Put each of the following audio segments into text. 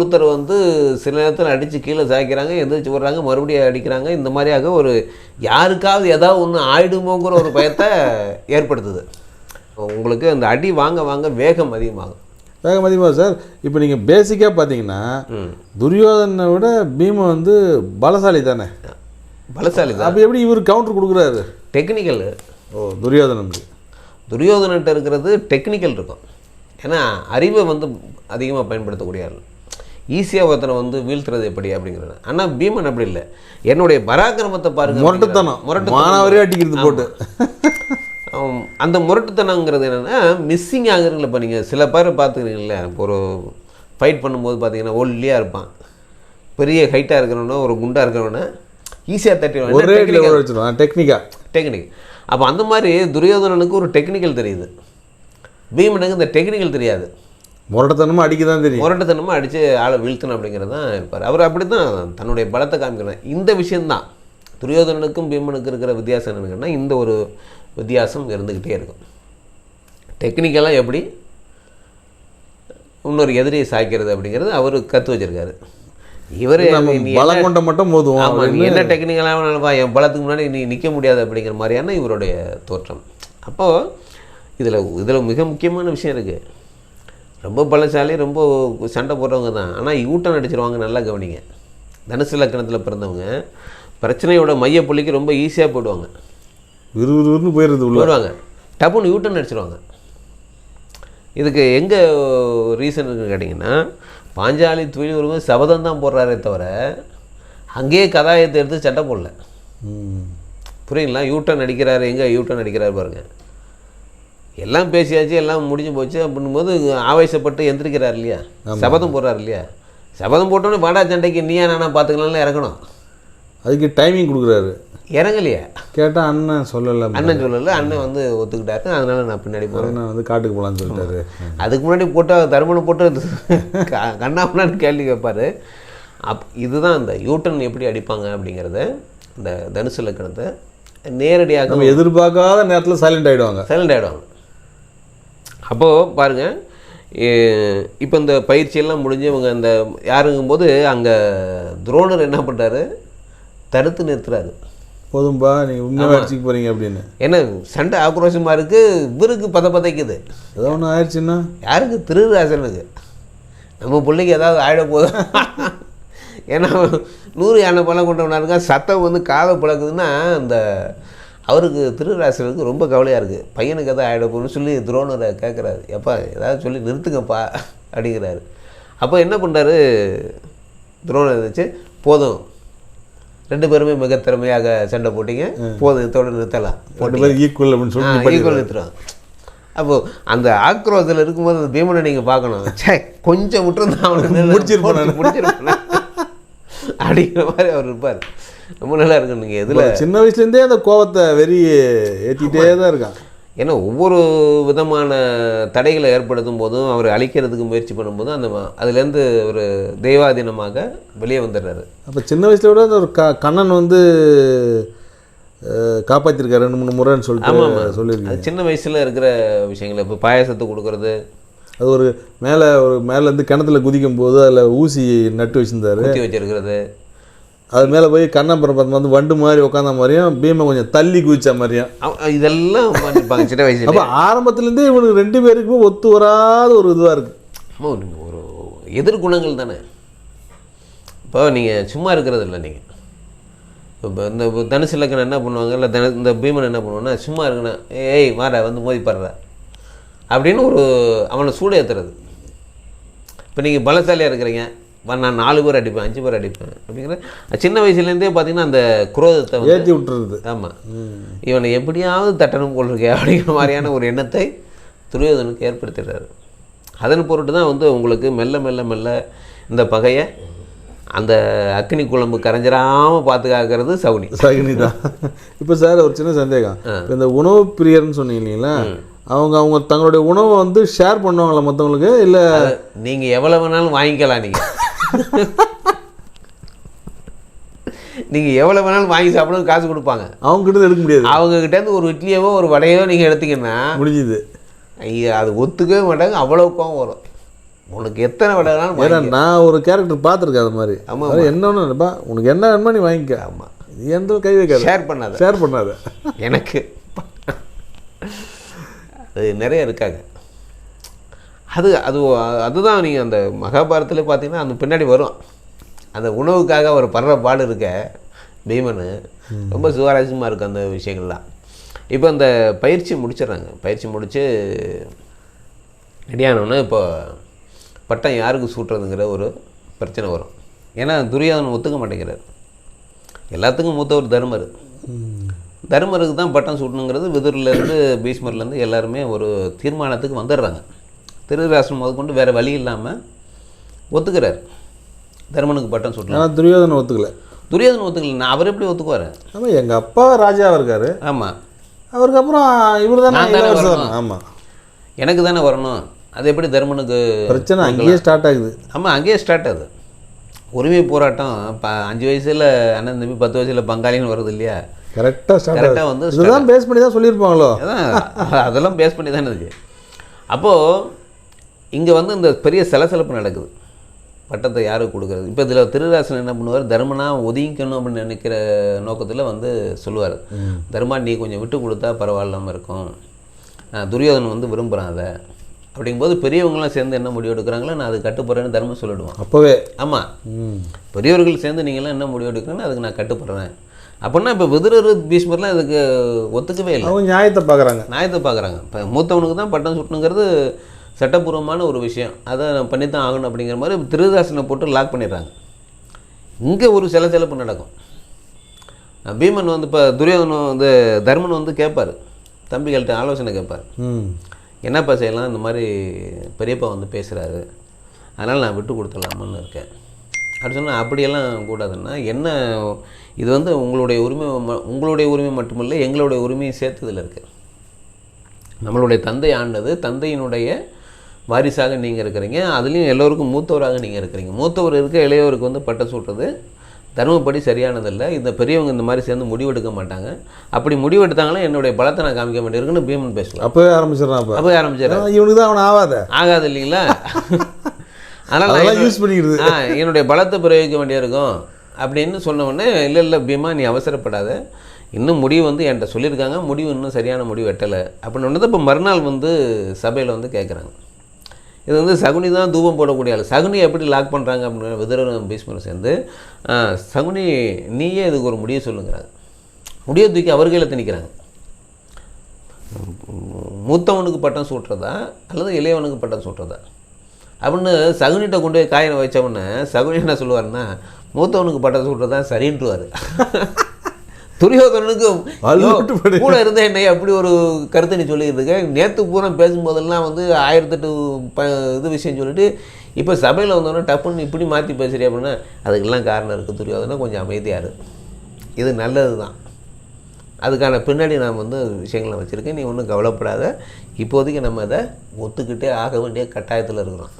ஒருத்தர் வந்து சில நேரத்தில் அடித்து கீழே சாய்க்கிறாங்க எந்திரிச்சு வர்றாங்க மறுபடியும் அடிக்கிறாங்க. இந்த மாதிரியாக ஒரு யாருக்காவது ஏதாவது ஒன்று ஆயிடுமோங்கிற ஒரு பயத்தை ஏற்படுத்துது. உங்களுக்கு அந்த அடி வாங்க வாங்க வேகம் அதிகமாகும் வேகம் அதிகமாக சார். இப்போ நீங்கள் பேசிக்காக பார்த்தீங்கன்னா துரியோதனை விட பீமன் வந்து பலசாலி தானே? பலசாலி தான். அப்போ எப்படி இவர் கவுண்டர் கொடுக்குறாரு? டெக்னிக்கல் ஓ துரியோதனனுக்கு. துரியோதனன்ட்ட இருக்கிறது டெக்னிக்கல் இருக்கும். ஏன்னா அறிவை வந்து அதிகமாக பயன்படுத்தக்கூடிய ஆள் ஈஸியாக ஒருத்தனை வந்து வீழ்த்துறது எப்படி அப்படிங்கிறது ஆனால் பீமன் அப்படி இல்லை. என்னுடைய பராக்கிரமத்தை பாருங்க முரட்டுத்தனம். முரட்டு மானாவரே அடிக்கிறது போட்டு. அந்த முரட்டுத்தனங்கிறது என்னென்னா மிஸ்ஸிங் ஆகுறதுல இப்போ நீங்கள் சில பேர் பார்த்துக்கிறீங்களே இப்போ ஒரு ஃபைட் பண்ணும்போது பார்த்தீங்கன்னா ஒல்லியாக இருப்பான். பெரிய ஹைட்டாக இருக்கிறவன ஒரு குண்டாக இருக்கிறவன ஈஸியாக ஒரே தட்டி இதில் வச்சிருவான் டெக்னிக்காக டெக்னிக் அப்போ அந்த மாதிரி துரியோதனனுக்கு ஒரு டெக்னிக்கல் தெரியுது. பீமனுக்கு இந்த டெக்னிக்கல் தெரியாது. முரட்டத்தனமாக அடிக்க தான் தெரியும். முரட்டுத்தனமாக அடித்து ஆளை வீழ்த்தணும் அப்படிங்கிறது தான் இருப்பார். அவர் அப்படி தான் தன்னுடைய பலத்தை காமிக்கிறார் இந்த விஷயந்தான் துரியோதனனுக்கும் பீமனுக்கும் இருக்கிற வித்தியாசம் என்னன்னா இந்த ஒரு வித்தியாசம் இருந்துக்கிட்டே இருக்கும். டெக்னிக்கலாக எப்படி? இன்னொரு எதிரியை சாய்க்கிறது அப்படிங்கிறது அவர் கற்று வச்சிருக்காரு. இவர் பலம் கொண்ட மட்டும் போதும் ஆமா நீ என்ன டெக்னிக்கலாக வேணாலும்ப்பா என் பலத்துக்கு முன்னாடி நீ நிற்க முடியாது அப்படிங்கிற மாதிரியான இவருடைய தோற்றம். அப்போது இதில் இதில் மிக முக்கியமான விஷயம் இருக்குது ரொம்ப பலசாலி ரொம்ப சண்டை போடுறவங்க தான். ஆனால் யூட்டன் அடிச்சிருவாங்க நல்லா கவனிங்க. தனுசு லக்கணத்தில் பிறந்தவங்க பிரச்சனையோட மைய புள்ளிக்கு ரொம்ப ஈஸியாக போயிடுவாங்க. விறுவிறுன்னு உள்ள. போயிடுவாங்க. டப்புன்னு யூட்டன் அடிச்சிருவாங்க. இதுக்கு எங்கே ரீசன் இருக்குன்னு கேட்டிங்கன்னா பாஞ்சாலி துயில் சபதம் தான் போடுறாரே தவிர அங்கேயே கதாயத்தை எடுத்து சட்டை போடல. புரியுங்களா? யூட்டன் அடிக்கிறாரு எங்கே யூட்டன் அடிக்கிறாரு பாருங்க. எல்லாம் பேசியாச்சு எல்லாம் முடிஞ்சு போச்சு அப்படின்னும்போது ஆவேசப்பட்டு எந்திரிக்கிறார் இல்லையா? சபதம் போடுறாரு இல்லையா? சபதம் போட்டோன்னே வாடா சண்டைக்கு நீயா நானா பார்த்துக்கலாம்ல இறங்கணும். அதுக்கு டைமிங் கொடுக்குறாரு. இறங்கலையா. கேட்டால் அண்ணன் சொல்லலை. அண்ணன் சொல்லல அண்ணன் வந்து ஒத்துக்கிட்டாரு. அதனால நான் பின்னாடி போகிறேன் அண்ணன் வந்து காட்டுக்கு போகலான்னு சொல்லிட்டாரு. அதுக்கு முன்னாடி போட்டால் தருமனை போட்டு க- கண்ணாமண்ணான்னு கேள்வி கேட்பாரு அப் இதுதான் அந்த யூட்டன் எப்படி அடிப்பாங்க அப்படிங்கிறத இந்த தனுசு லக்கணத்தை நேரடியாக நம்ம எதிர்பார்க்காத நேரத்தில் சைலண்ட் ஆகிடுவாங்க சைலண்ட் ஆகிடுவாங்க அப்போது பாருங்கள் இப்போ இந்த பயிற்சியெல்லாம் முடிஞ்சு இவங்க இந்த யாருங்கும்போது அங்கே துரோணர் என்ன பண்ணுறாரு தடுத்து நிறுத்துறாரு. போதும்பா நீங்கள் உண்மையாக அடிச்சுக்க போகிறீங்க அப்படின்னு. ஏன்னா சண்டை ஆக்ரோஷமாக இருக்குது இவருக்கு பத பதைக்குது. ஏதோ ஒன்று ஆயிடுச்சுன்னா? யாருக்கு? திருராசனுக்கு. நம்ம பிள்ளைக்கு ஏதாவது ஆயிட போதும் ஏன்னா நூறு யானை பழம் கொண்டவனா இருக்கா சத்தம் வந்து காதை பழக்குதுன்னா அந்த அவருக்கு திருராசனுக்கு ரொம்ப கவலையாக இருக்குது பையனுக்கு எதாவது ஆகிட போகணும்னு சொல்லி துரோணரை கேட்குறாரு எப்பா ஏதாவது சொல்லி நிறுத்துங்கப்பா அப்படிங்கிறாரு. அப்போ என்ன பண்ணுறாரு துரோணர் வச்சு போதும். ரெண்டு பேருமே மிக திறமையாக சண்டை போட்டீங்க. போதும் இதோட நிறுத்தலாம். ரெண்டு பேரும் ஈக்குவல் அப்படின்னு சொல்லிட்டு ஈக்குவல் நிறுத்துறாங்க அப்போ அந்த ஆக்ரோஷத்தில் இருக்கும்போது அந்த பீமனை நீங்கள் பார்க்கணும். ச்சே கொஞ்சம் விட்டுருந்தா அவனுக்கு முடிச்சிருப்பானே. முடிச்சிருப்பானே. அப்படிங்கிற மாதிரி அவர் இருப்பார். ரொம்ப நல்லா இருக்கும். நீங்கள் எதில் சின்ன வயசுலேருந்தே அந்த கோவத்தை வெறி ஏற்றிக்கிட்டே தான் இருக்கான். ஏன்னா ஒவ்வொரு விதமான தடைகளை ஏற்படுத்தும் போதும் அவர் அழிக்கிறதுக்கு முயற்சி பண்ணும்போதும் அந்த அதுலேருந்து ஒரு தெய்வாதீனமாக வெளியே வந்துடுறாரு. அப்போ சின்ன வயசுல விட அந்த ஒரு க கண்ணன் வந்து அஹ், காப்பாத்திருக்காரு ரெண்டு மூணு முறைன்னு சொல்லிட்டு சொல்லியிருக்கீங்க. அது சின்ன வயசில் இருக்கிற விஷயங்கள். இப்போ பாயாசத்தை கொடுக்கறது. அது ஒரு மேலே ஒரு மேலேருந்து கிணத்துல குதிக்கும் போது அதில் ஊசி நட்டு வச்சிருந்தாரு. வச்சிருக்கிறது. அது மேலே போய் கண்ணபுரம் வந்து வண்டு மாதிரி உட்காந்த மாதிரியும் பீமை கொஞ்சம் தள்ளி குதிச்ச மாதிரியும். இதெல்லாம் சின்ன வயசுல அப்போ ஆரம்பத்துலேருந்தே இவனுக்கு ரெண்டு பேருக்குமே ஒத்து வராத ஒரு இதுவாக இருக்குது ஒரு எதிர்குணங்கள் தானே? இப்போ நீங்கள் சும்மா இருக்கிறது இல்லை நீங்கள் இப்போ இந்த தனுசு இலக்கணம் என்ன பண்ணுவாங்க? இல்லை தனு இந்த பீமன் என்ன பண்ணுவாங்கன்னா சும்மா இருக்கணும். ஏய் மாற வந்து மோதி பாடுற அப்படின்னு ஒரு அவனை சூடு ஏற்றுறது இப்போ நீங்கள் பலசாலியாக இருக்கிறீங்க. நான் நாலு பேர் அடிப்பேன் அஞ்சு பேர் அடிப்பேன். அப்படிங்கிற சின்ன வயசுலேருந்தே பார்த்தீங்கன்னா அந்த குரோதத்தை ஏற்றி விட்டுறது. ஆமாம் இவனை எப்படியாவது தட்டணும் போல் இருக்கே அப்படிங்கிற மாதிரியான ஒரு எண்ணத்தை துரியோதனுக்கு ஏற்படுத்திடுறாரு. அதன் பொருட்டு தான் வந்து உங்களுக்கு மெல்ல மெல்ல மெல்ல இந்த பகையை அந்த அக்னி குழம்பு கரைஞ்சிராமல் பாதுகாக்கிறது சவுனி சகினி தான். இப்போ சார் ஒரு சின்ன சந்தேகம். இந்த உணவு பிரியர்னு சொன்னீங்க இல்லைங்களா? அவங்க அவங்க தங்களுடைய உணவை வந்து ஷேர் பண்ணுவாங்களா மற்றவங்களுக்கு இல்லை நீங்கள் எவ்வளோ வேணாலும் வாங்கிக்கலாம் நீங்கள் நீங்கள் எவ்வளோ வேணாலும் வாங்கி சாப்பிட காசு கொடுப்பாங்க. அவங்க கிட்ட எடுக்க முடியாது. அவங்கக்கிட்டேருந்து ஒரு இட்லியவோ ஒரு வடையோ நீங்கள் எடுத்தீங்கன்னா முடிஞ்சுது. ஐயா அது ஒத்துக்கவே மாட்டாங்க. அவ்வளோ கோவம் வரும். உனக்கு எத்தனை விட வேணாலும் ஏன்னா. நான் ஒரு கேரக்டர் பார்த்துருக்கேன் அது மாதிரி. ஆமா, அது என்ன ஒன்று நினைப்பா உனக்கு என்ன வேணுமோ நீ வாங்கிக்க. ஆமா. இது எந்த கை வைக்காத ஷேர் பண்ணாத. ஷேர் பண்ணாத. எனக்கு. அது நிறைய இருக்காங்க. அது அது அதுதான் நீங்கள் அந்த மகாபாரத்தில் பார்த்தீங்கன்னா அந்த பின்னாடி வரும். அந்த உணவுக்காக அவர் படுற பாடு இருக்க பீமனு ரொம்ப சுவாரஸ்யமாக இருக்கும் அந்த விஷயங்கள்லாம். இப்போ அந்த பயிற்சி முடிச்சிடுறாங்க. பயிற்சி முடித்து ரெடியானோடனே இப்போ பட்டம் யாருக்கு சூட்டுறதுங்கிற ஒரு பிரச்சனை வரும். ஏன்னா துரியோதனன் ஒத்துக்க மாட்டேங்கிறார். எல்லாத்துக்கும் மூத்த ஒரு தர்மர். தர்மருக்கு தான் பட்டம் சூட்டணுங்கிறது விதுர்லேருந்து பீஷ்மர்லேருந்து எல்லாருமே ஒரு தீர்மானத்துக்கு வந்துடுறாங்க. திருதராஷ்டிரம் முதற்கொண்டு வேறு வழி இல்லாமல் ஒத்துக்கிறார். தர்மனுக்கு பட்டம் சூட்டணும் ஆனால் துரியோதனை ஒத்துக்கல. துரியோதனன் ஒத்துக்கல. நான் அவர் எப்படி ஒத்துக்குவார்? ஆமாம் எங்கள் அப்பா ராஜாவாக இருக்காரு. ஆமாம் அவருக்கு அப்புறம் இவர் தானே. ஆமாம் எனக்கு தானே வரணும். அது எப்படி தர்மனுக்கு பிரச்சனை அங்கேயே ஸ்டார்ட் ஆகுது. ஆமாம் அங்கேயே ஸ்டார்ட் ஆகுது. உரிமை போராட்டம் ப அஞ்சு வயசில் அண்ணன் தம்பி பத்து வயசில் பங்காளின்னு வருது இல்லையா? கரெக்டாக கரெக்டாக வந்து இதுதான் பேஸ் பண்ணி தான் சொல்லியிருப்பாங்களோ? அதான் அதெல்லாம் பேஸ் பண்ணி தானே இருக்கு. அப்போது இங்கே வந்து இந்த பெரிய சலசலப்பு நடக்குது. பட்டத்தை யாருக்கு கொடுக்குறது? இப்போ இதில் திருராசன் என்ன பண்ணுவார்? தர்மனா ஒதுங்கிக்கணும் அப்படின்னு நினைக்கிற நோக்கத்தில் வந்து சொல்லுவார். தர்மா நீ கொஞ்சம் விட்டு கொடுத்தா பரவாயில்லாமல் இருக்கும். துரியோதனன் வந்து விரும்புகிறான் அதை. அப்படிங்கும்போது பெரியவங்களாம் சேர்ந்து என்ன முடிவு எடுக்கிறாங்களோ நான் அது கட்டுப்படுறேன்னு தர்மம் சொல்லிடுவான். அப்போவே. ஆமாம் பெரியவர்கள் சேர்ந்து நீங்களாம் என்ன முடிவு எடுக்கிறேன்னு அதுக்கு நான் கட்டுப்படுறேன் அப்படின்னா இப்போ விதுரர் பீஷ்மர்லாம் அதுக்கு ஒத்துக்கவே இல்லை. அவங்க நியாயத்தை பார்க்குறாங்க நியாயத்தை பார்க்குறாங்க இப்போ மூத்தவனுக்கு தான் பட்டம் சுட்டணுங்கிறது சட்டப்பூர்வமான ஒரு விஷயம். அதை பண்ணி தான் ஆகணும் அப்படிங்கிற மாதிரி திருதாசனை போட்டு லாக் பண்ணிடுறாங்க. இங்கே ஒரு சில சிலப்பு நடக்கும். பீமன் வந்து இப்போ துரியோதனன் வந்து தர்மன் வந்து கேட்பார் தம்பிகள்கிட்ட ஆலோசனை கேட்பார் ம். என்னப்பா செய்யலாம்? இந்த மாதிரி பெரியப்பா வந்து பேசுகிறாரு அதனால் நான் விட்டு கொடுத்துடலாமான்னு இருக்கேன். அப்படி சொன்னால் அப்படியெல்லாம் கூடாதுன்னா என்ன இது வந்து உங்களுடைய உரிமை உங்களுடைய உரிமை மட்டுமில்லை எங்களுடைய உரிமையும் சேர்த்து இதில் இருக்குது நம்மளுடைய தந்தை ஆண்டது தந்தையினுடைய வாரிசாக நீங்கள் இருக்கிறீங்க அதுலேயும் எல்லோருக்கும் மூத்தவராக நீங்கள் இருக்கிறீங்க. மூத்தவர் இருக்க இளையவருக்கு வந்து பட்டம் சூட்டுறது தர்மப்படி சரியானதில்லை. இந்த பெரியவங்க இந்த மாதிரி சேர்ந்து முடிவெடுக்க மாட்டாங்க. அப்படி முடிவெடுத்தாங்கன்னா என்னுடைய பலத்தை நான் காமிக்க வேண்டியிருக்குன்னு பீமன் பேசுவார். அப்போவே ஆரம்பிச்சிடறான் அப்போ. அப்போ ஆரம்பிச்சார் இவனுக்கு தான் அவன் ஆகாத. ஆகாது இல்லைங்களா? அதனால் யூஸ் பண்ணிக்கிறது ஆ என்னுடைய பலத்தை பிரயோகிக்க வேண்டியிருக்கும் அப்படின்னு சொன்ன உடனே இல்லை இல்லை பீமா நீ அவசரப்படாத. இன்னும் முடிவு வந்து என்கிட்ட சொல்லியிருக்காங்க. முடிவு இன்னும் சரியான முடிவு எட்டலை. அப்படின்னு இப்போ மறுநாள் வந்து சபையில் வந்து கேட்குறாங்க இது வந்து சகுனி தான் தூபம் போடக்கூடிய ஆள். சகுனி எப்படி லாக் பண்ணுறாங்க அப்படின்னு விதரனும் பீஷ்மர் சேர்ந்து சகுனி நீயே இதுக்கு ஒரு முடிவு சொல்லுங்கிறாங்க. முடியை தூக்கி அவர் கையில் திணிக்கிறாங்க. மூத்தவனுக்கு பட்டம் சூட்டுறதா அல்லது இளையவனுக்கு பட்டம் சூட்டுறதா? அப்படின்னு சகுனிட்ட கொண்டு போய் காயினை வச்சவொடனே சகுனி என்ன சொல்லுவாருன்னா மூத்தவனுக்கு பட்டம் சூட்டுறதா தான் சரின்ட்டுவார் துரியோதனனுக்கு. கூட இருந்த என்னை அப்படி ஒரு கருத்தை நீ இருக்க நேற்று பூரா பேசும்போதெல்லாம் வந்து ஆயிரத்தெட்டு ப இது விஷயம் சொல்லிட்டு இப்போ சபையில் வந்தோடனே டப்புன்னு இப்படி மாற்றி பேசுறியா அப்படின்னா அதுக்கெல்லாம் காரணம் இருக்குது துரியோதனா கொஞ்சம் அமைதியாக இரு. இது நல்லது தான் அதுக்கான பின்னாடி நான் வந்து விஷயங்களை வச்சுருக்கேன். நீ ஒன்றும் கவலைப்படாத. இப்போதைக்கு நம்ம அதை ஒத்துக்கிட்டே ஆக வேண்டிய கட்டாயத்தில் இருக்கிறோம்.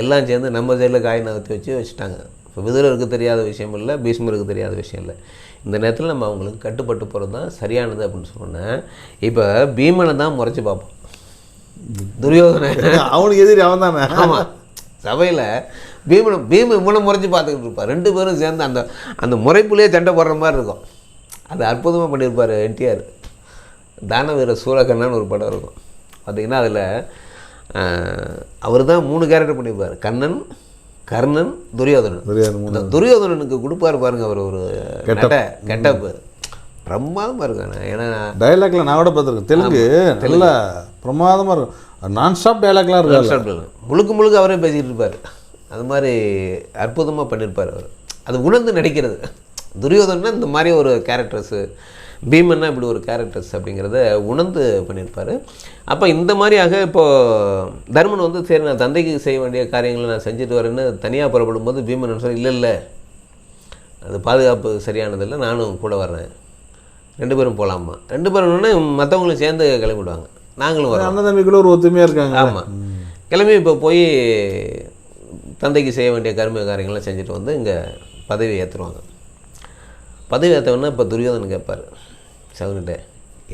எல்லாம் சேர்ந்து நம்ம சைடில் காய் நகர்த்தி வச்சு வச்சுட்டாங்க. இப்போ விதுரருக்கு தெரியாத விஷயம் இல்லை பீஷ்மருக்கு தெரியாத விஷயம் இல்லை. இந்த நேரத்தில் நம்ம அவங்களுக்கு கட்டுப்பட்டு போகிறது தான் சரியானது அப்படின்னு சொன்னேன் இப்போ பீமனை தான் முறைச்சி பார்ப்போம். துரியோதனை. அவனுக்கு எதிரி அவன் தானே? ஆமாம் சபையில் பீமனை பீம இவனை முறைச்சி பார்த்துக்கிட்டு இருப்பார் ரெண்டு பேரும் சேர்ந்து அந்த அந்த முறைப்புலேயே சண்டை போடுற மாதிரி இருக்கும். அது அற்புதமாக பண்ணியிருப்பார் என்டிஆர். தானவீர சூரகண்ணான்னு ஒரு படம் இருக்கும். பார்த்தீங்கன்னா அதில் அவர் தான் மூணு கேரக்டர் பண்ணியிருப்பார். கண்ணன் கர்ணன் துரியோதனன். துரியோதனனுக்கு கொடுப்பாரு பாருங்க அவர் ஒரு நட கெட்டப்பு பிரமாதமாக இருக்கும். ஏன்னா டைலாக்ல நான் கூட பார்த்துருக்கேன். தெலுங்கு நல்லா பிரமாதமாக இருக்கும். நான் ஸ்டாப் டைலாக்லாம் இருக்காது சாப்பிடல. முழுக்க முழுக்க அவரே பேசிக்கிட்டு இருப்பார். அது மாதிரி அற்புதமாக பண்ணியிருப்பார் அவர். அது உணர்ந்து நடிக்கிறது. துரியோதனா இந்த மாதிரி ஒரு கேரக்டர்ஸு பீமன்னா இப்படி ஒரு கேரக்டர்ஸ் அப்படிங்கிறத உணர்ந்து பண்ணியிருப்பார். அப்போ இந்த மாதிரியாக இப்போது தர்மன் வந்து சரி நான் தந்தைக்கு செய்ய வேண்டிய காரியங்களை நான் செஞ்சுட்டு வரேன்னு தனியாக புறப்படும் போது பீமன் சொல்ல இல்லை இல்லை அது பாதுகாப்பு சரியானதில்லை நானும் கூட வர்றேன். ரெண்டு பேரும் போகலாமா ரெண்டு பேரும் மற்றவங்களும் சேர்ந்து கிளம்பிடுவாங்க நாங்களும் வரோம் அண்ணன் தம்பிக்குள்ள ஒரு ஒத்துமையாக இருக்காங்க. ஆமாம் கிளம்பி இப்போ போய் தந்தைக்கு செய்ய வேண்டிய கருமை காரியங்கள்லாம் செஞ்சுட்டு வந்து இங்கே பதவி ஏற்றுருவாங்க பதவி ஏற்றவொன்னே இப்போ துரியோதனன் கேட்பார் சகுனிட்ட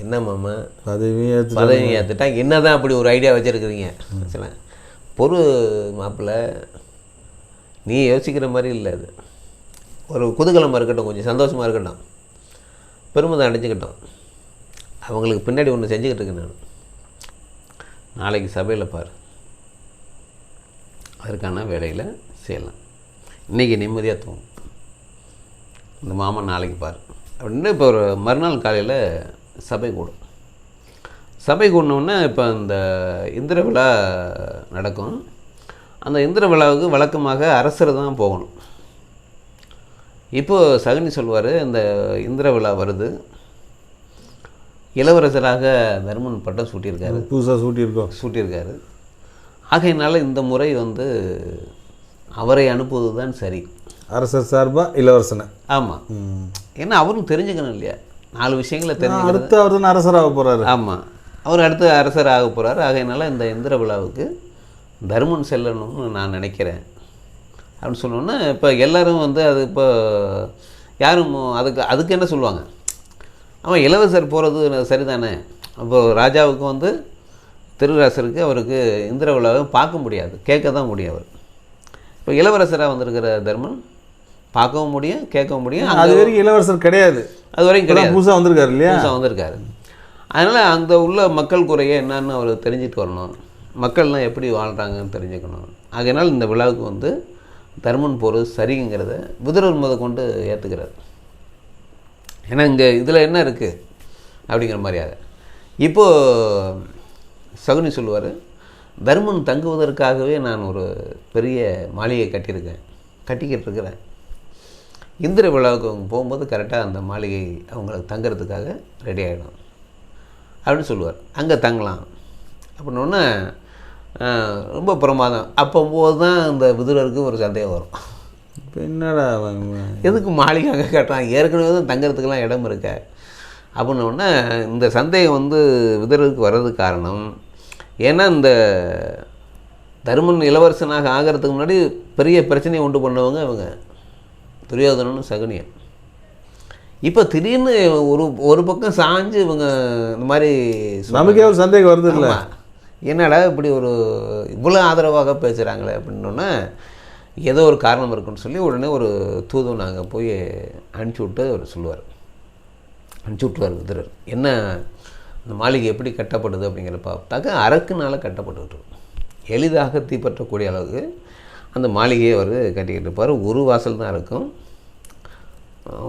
என்ன மாமா? ஏற்று பதவி ஏற்றுட்டா என்னதான் அப்படி ஒரு ஐடியா வச்சுருக்கிறீங்க? சில பொறு மாப்பிள்ளை நீ யோசிக்கிற மாதிரி இல்லை அது. ஒரு குதூகலமாக இருக்கட்டும் கொஞ்சம் சந்தோஷமாக இருக்கட்டும். பெருமிதம் அடைஞ்சிக்கிட்டோம். அவங்களுக்கு பின்னாடி ஒன்று செஞ்சுக்கிட்டு இருக்கேன் நான். நாளைக்கு சபையில் பாரு. அதற்கான வேலையில் செய்யலாம். இன்றைக்கி நிம்மதியாக தூங்கும். இந்த மாமன் நாளைக்கு பாரு. அப்படின்னு இப்போ ஒரு மறுநாள் காலையில் சபை கூடும். சபை கூடணுன்னே இப்போ இந்த இந்திர விழா நடக்கும். அந்த இந்திர விழாவுக்கு வழக்கமாக அரசர் தான் போகணும். இப்போது சகுனி சொல்வார் இந்த இந்திர விழா வருது. இளவரசராக தர்மன் பட்டம் சூட்டியிருக்காரு. புதுசாக சூட்டியிருக்கோம். சூட்டியிருக்காரு. ஆகையினால இந்த முறை வந்து அவரை அனுப்புவது தான் சரி. அரசர் சார்பாக இளவரசனை. ஆமாம். ஏன்னா அவரும் தெரிஞ்சுக்கணும் இல்லையா? நாலு விஷயங்களை தெரிஞ்சுக்கணும். அடுத்து அவர் தானே அரசராக போகிறாரு ஆமாம் அவர் அடுத்து அரசர் ஆக போகிறார் ஆகையினால இந்த இந்திர விழாவுக்கு தர்மன் செல்லணும்னு நான் நினைக்கிறேன். அப்படின்னு சொன்னோன்னே இப்போ எல்லாரும் வந்து அது இப்போ யாரும் அதுக்கு அதுக்கு என்ன சொல்லுவாங்க? அவன் இளவரசர் போகிறது சரிதானே? அப்போ ராஜாவுக்கு வந்து திருராசருக்கு அவருக்கு இந்திர விழாவை பார்க்க முடியாது. கேட்க தான் முடியும் அவர். இப்போ இளவரசராக வந்திருக்கிற தர்மன் பார்க்கவும் முடியும் கேட்கவும் முடியும். அது வரைக்கும் இளவரசர் கிடையாது. அது வரைக்கும் கிடையாது. புதுசாக வந்திருக்காரு இல்லையா? புதுசாக வந்திருக்காரு. அதனால் அந்த உள்ள மக்கள் குறைய என்னன்னு அவர் தெரிஞ்சுட்டு வரணும். மக்கள்லாம் எப்படி வாழ்கிறாங்கன்னு தெரிஞ்சுக்கணும். ஆகையினால் இந்த விழாவுக்கு வந்து தர்மன் போகிறது சரிங்கிறத விதுரர் முத கொண்டு ஏற்றுக்கிறார் ஏன்னா இங்கே இதில் என்ன இருக்குது அப்படிங்கிற மாதிரியாக. இப்போது சகுனி சொல்லுவார் தர்மன் தங்குவதற்காகவே நான் ஒரு பெரிய மாளிகை கட்டியிருக்கேன் கட்டிக்கிட்டு இருக்கிறேன். இந்திர விழாவுக்கு அவங்க போகும்போது கரெக்டாக அந்த மாளிகை அவங்களுக்கு தங்குறதுக்காக ரெடி ஆகிடும் அப்படின்னு சொல்லுவார். அங்கே தங்கலாம். அப்படின்னோடனே ரொம்ப பிரமாதம். அப்போம்போது தான் அந்த விதுரருக்கு ஒரு சந்தேகம் வரும். இப்போ என்னடா எதுக்கு மாளிகை அங்கே கட்டுறான் ஏற்கனவே தான் தங்கறதுக்கெல்லாம் இடம் இருக்க. அப்படின்னோடனே இந்த சந்தேகம் வந்து விதருக்கு வர்றதுக்கு காரணம் ஏன்னா இந்த தருமன் இளவரசனாக ஆகிறதுக்கு முன்னாடி பெரிய பிரச்சனையை உண்டு பண்ணவங்க இவங்க. துரியோதனனும் சகுனியன் இப்போ திடீர்னு ஒரு ஒரு பக்கம் சாஞ்சு இவங்க இந்த மாதிரி. நமக்கே ஒரு சந்தேகம் வருது இல்லை. என்னடா இப்படி ஒரு இவ்வளோ ஆதரவாக பேசுகிறாங்களே அப்படின்னோடனே ஏதோ ஒரு காரணம் இருக்குன்னு சொல்லி உடனே ஒரு தூதும் நாங்கள் போய் அனுப்பிச்சி விட்டு அவர் சொல்லுவார் அனுப்பிச்சி விட்டுவார் விதுரர் என்ன அந்த மாளிகை எப்படி கட்டப்படுது அப்படிங்கிற பார்த்தாக்க அரக்குனால கட்டப்பட்டுக்கிட்டு இருக்கும். எளிதாக தீப்பற்றக்கூடிய அளவுக்கு அந்த மாளிகையை அவர் கட்டிக்கிட்டு இருப்பார். ஒரு வாசல் தான் இருக்கும்.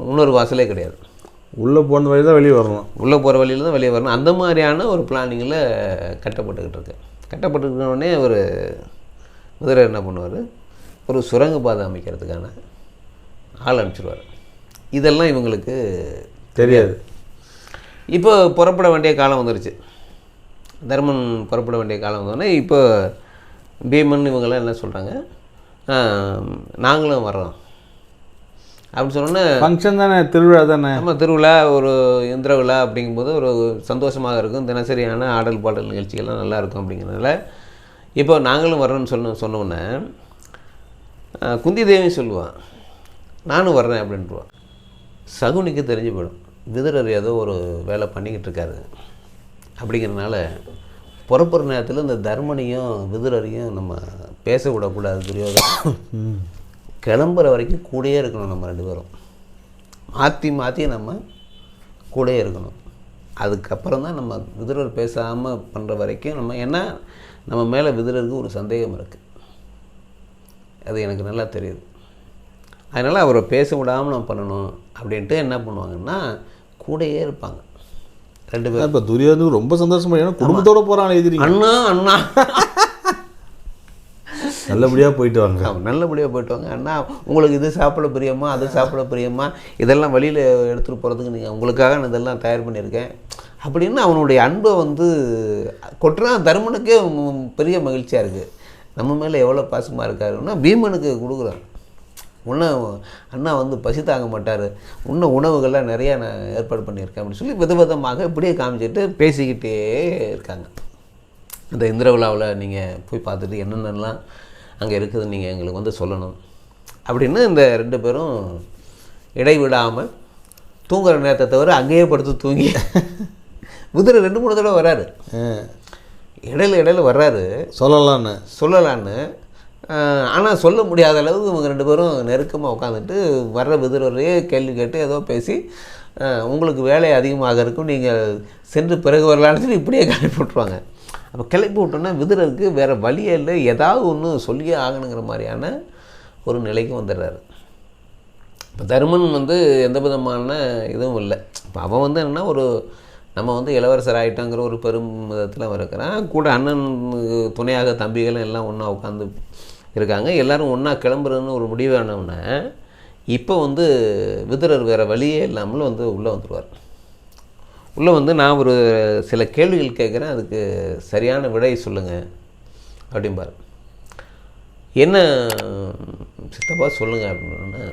இன்னொரு வாசலே கிடையாது. உள்ளே போன வழி தான் வெளியே வரணும். உள்ளே போகிற வழியில் தான் வெளியே வரணும். அந்த மாதிரியான ஒரு பிளானிங்கில் கட்டப்பட்டுக்கிட்டு இருக்கு. கட்டப்பட்டுக்கிட்ட உடனே ஒரு குதிரை என்ன பண்ணுவார்? ஒரு சுரங்க பாதை அமைக்கிறதுக்கான ஆள் அனுப்பிச்சிடுவார் இதெல்லாம் இவங்களுக்கு தெரியாது. இப்போ புறப்பட வேண்டிய காலம் வந்துருச்சு. தர்மன் புறப்பட வேண்டிய காலம் வந்தோடனே இப்போ பீமன் இவங்கெல்லாம் என்ன சொல்கிறாங்க நாங்களும் வர்றோம். அப்படின்னு சொன்னோன்னே ஃபங்க்ஷன் தானே? திருவிழா தானே? நம்ம திருவிழா ஒரு இந்திர விழா அப்படிங்கும்போது ஒரு சந்தோஷமாக இருக்கும். தினசரியான ஆடல் பாடல் நிகழ்ச்சிகள்லாம் நல்லா இருக்கும் அப்படிங்கிறதுனால இப்போ நாங்களும் வர்றோம்னு சொன்ன சொன்னோன்னே குந்தி தேவி சொல்லுவான். நானும் வர்றேன் அப்படின்ட்டுருவான் சகுனிக்கு தெரிஞ்சு போயிடும். விதுரர் ஏதோ ஒரு வேலை பண்ணிக்கிட்டு இருக்காரு. அப்படிங்கிறனால புறப்புற நேரத்தில் இந்த தர்மனையும் விதுரரையும் நம்ம பேச விடக்கூடாது துரியோதனன். கிளம்புற வரைக்கும் கூடயே இருக்கணும் நம்ம ரெண்டு பேரும். மாற்றி மாற்றி நம்ம கூடயே இருக்கணும். அதுக்கப்புறம் தான் நம்ம விதுரர் பேசாமல் பண்ணுற வரைக்கும் நம்ம ஏன்னா நம்ம மேலே விதுரருக்கு ஒரு சந்தேகம் இருக்குது அது எனக்கு நல்லா தெரியுது. அதனால் அவரை பேச விடாமல் நம்ம பண்ணணும் அப்படின்ட்டு என்ன பண்ணுவாங்கன்னா கூடயே இருப்பாங்க. ரெண்டு பேரும். இப்போ துரியோதனுக்கு ரொம்ப சந்தோஷமா ஏன்னா குடும்பத்தோட போகிறான் எழுதிறீங்க அண்ணா அண்ணா. நல்லபடியாக போயிட்டு வாங்க. நல்லபடியாக போயிட்டு வாங்க. அண்ணா உங்களுக்கு இது சாப்பிட பிரியமா அது சாப்பிட பிரியமா இதெல்லாம் வெளியில் எடுத்துகிட்டு போகிறதுக்கு நீங்கள் உங்களுக்காக நான் இதெல்லாம் தயார் பண்ணியிருக்கேன். அப்படின்னு அவனுடைய அன்பை வந்து கொட்டுறான். தருமனுக்கே பெரிய மகிழ்ச்சியாக இருக்குது நம்ம மேலே எவ்வளோ பாசமாக இருக்காருன்னா பீமனுக்கு கொடுக்குறான். உன்ன அண்ணா வந்து பசி தாங்க மாட்டார். உன்ன உணவுகள்லாம் நிறையா நான் ஏற்பாடு பண்ணியிருக்கேன் அப்படின்னு சொல்லி வித விதமாக இப்படியே காமிச்சிட்டு பேசிக்கிட்டே இருக்காங்க. இந்த இந்திர விழாவில் நீங்கள் போய் பார்த்துட்டு என்னென்னலாம் அங்கே இருக்குதுன்னு நீங்கள் எங்களுக்கு வந்து சொல்லணும். அப்படின்னு இந்த ரெண்டு பேரும் இடைவிடாமல் தூங்குற நேரத்தை தவிர அங்கேயே படுத்து தூங்கி குதிரை ரெண்டு மூணு தடவை வராரு. இடையில இடையில வர்றாரு. சொல்லலான்னு. சொல்லலான்னு. ஆனால் சொல்ல முடியாத அளவுக்கு இவங்க ரெண்டு பேரும் நெருக்கமாக உட்காந்துட்டு வர்ற விதிரையே கேள்வி கேட்டு ஏதோ பேசி உங்களுக்கு வேலை அதிகமாக இருக்கும் நீங்கள் சென்று பிறகு வரலான்னு சொல்லி இப்படியே கிளப்பி விட்ருவாங்க அப்போ கிளப்பி விட்டோன்னா விதிரருக்கு வேறு வழியே இல்லை ஏதாவது ஒன்று சொல்லியே ஆகணுங்கிற மாதிரியான ஒரு நிலைக்கு வந்துடுறாரு. இப்போ தருமன் வந்து எந்த விதமான இதுவும் இல்லை. இப்போ அவன் வந்து என்னென்னா ஒரு நம்ம வந்து இளவரசர் ஆகிட்டோங்கிற ஒரு பெரும் விதத்தில் இருக்கிறான். கூட அண்ணன் துணையாக தம்பிகளும் எல்லாம் ஒன்றா உட்காந்து இருக்காங்க. எல்லோரும் ஒன்றா கிளம்புறதுன்னு ஒரு முடிவானவுடனே இப்போ வந்து விதுரர் வேறு வழியே இல்லாமல் வந்து உள்ளே வந்துடுவார் உள்ளே வந்து நான் ஒரு சில கேள்விகள் கேட்குறேன் அதுக்கு சரியான விடை சொல்லுங்கள் அப்படிம்பார். என்ன சித்தப்பா சொல்லுங்கள் அப்படின்னா